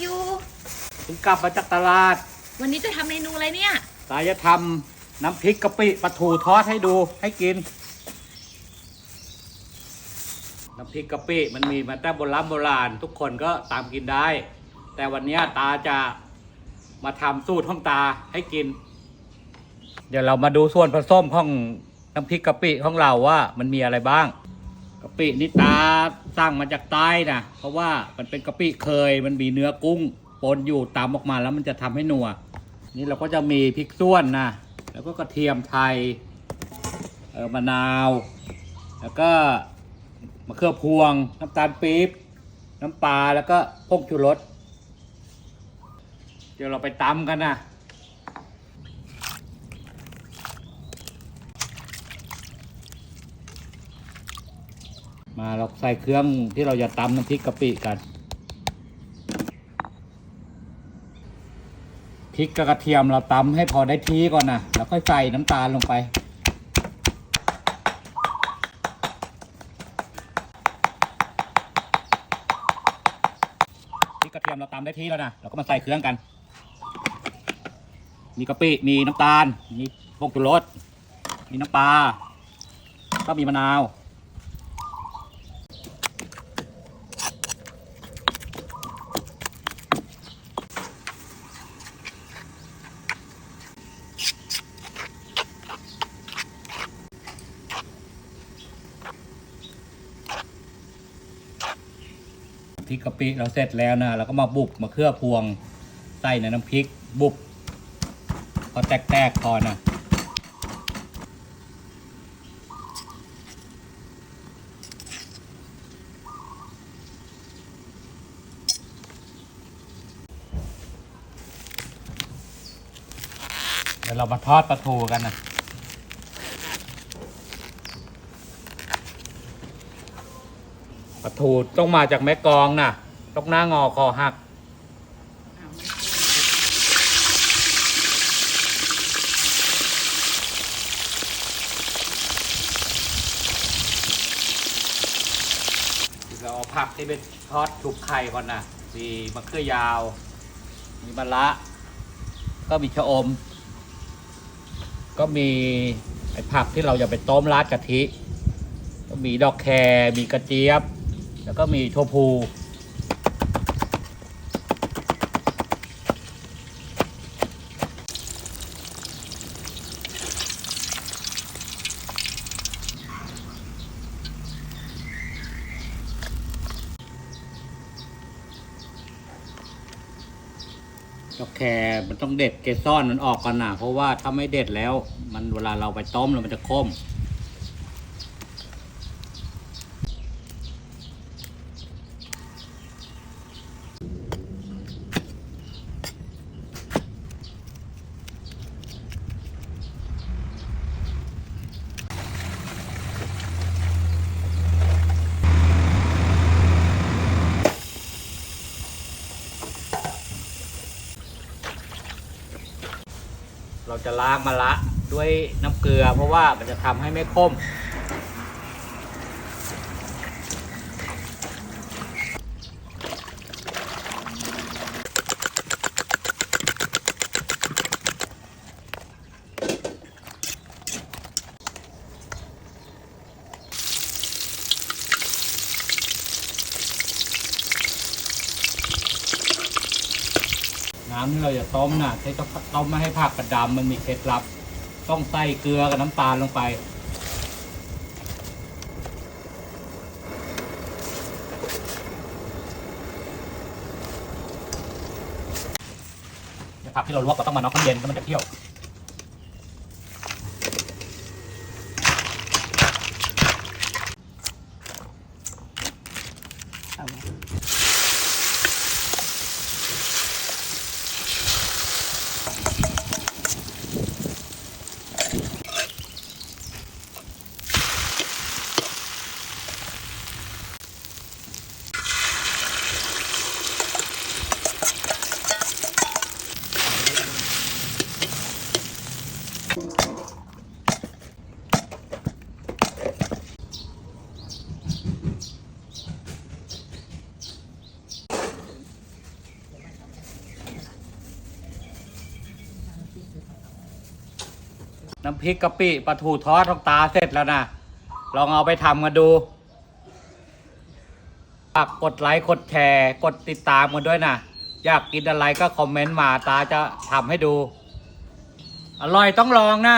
อยู่เพิ่งกลับมาจากตลาดวันนี้จะทำเมนูอะไรเนี่ย ตาจะทำน้ำพริกกะปิปลาทูทอดให้ดูให้กิน น้ำพริกกะปิมันมีมาแต่โบราณโบราณ ทุกคนก็ตามกินได้ แต่วันเนี้ยตาจะมาทำสูตรของตาให้กิน เดี๋ยวเรามาดูส่วนผสมของน้ำพริกกะปิของเราว่ามันมีอะไรบ้าง กะปินี่ตาสั่งมาจากใต้นะเพราะว่ามันเป็นกะปิเคยมันมีเนื้อกุ้งปนอยู่ตามออกมาแล้วมันจะทำให้นัว นี่เราก็จะมีพริกส่วนนะแล้วก็กระเทียมไทยเออมะนาว แล้วก็มะเขือพวง น้ำตาลปี๊บน้ำปลาแล้วก็พงชูรสเดี๋ยวเราไปตำกันนะ มาเราใส่เครื่องที่เราจะตำน้ำพริกกะปิกันพริกกับกระเทียมเราตำให้พอได้ทีก่อนนะแล้วค่อยใส่น้ำตาลลงไปพริกกระเทียมเราตำได้ทีแล้วนะเราก็มาใส่เครื่องกัน มีกะปิมีน้ำตาลมีพวกจุรสมีน้ำปลาก็มีมะนาว ริกกะปิเราเสร็จแล้วนะเราก็มาบุบมาเคลือบพวงใส่ในน้ำพริกบุบพอแตกๆพอนะเดี๋ยวเรามาทอดปลาทูกันนะ ปลาทูต้องมาจากแม่กองนะต้องหน้างอคอหัก เราเอาผักที่เป็นทอดชุบไข่ก่อนนะมีมะเขือยาว มีมะระก็มีชะอม ก็มีไอ้ผักที่เราจะไปต้มราดกะทิ ก็มีดอกแครมีกระเจี๊ยบ แล้วก็มีถั่วพูดอกแครมันต้องเด็ดเกสรมันออกก่อนนะเพราะว่าถ้าไม่เด็ดแล้ว มันเวลาเราไปต้มแล้วมันจะคม จะล้างมะละด้วยน้ำเกลือ เพราะว่ามันจะทำให้ไม่ข้ม น้ำที่เราจะต้มน่ะใช้ต้มไม่ให้ผักกระดำมันมีเคล็ดลับ ต้องใส่เกลือกับน้ำตาลลงไปผักที่เราลวกก็ต้องมาน็อกน้ำเย็นแล้วมันจะเที่ยวน น้ำพริกกะปิปลาทูทอดของตาเสร็จแล้วนะ ลองเอาไปทำกันดูฝากกดไลค์กดแชร์กดติดตามกันด้วยนะ อยากกินอะไรก็คอมเมนต์มาตาจะทำให้ดู อร่อยต้องลองนะ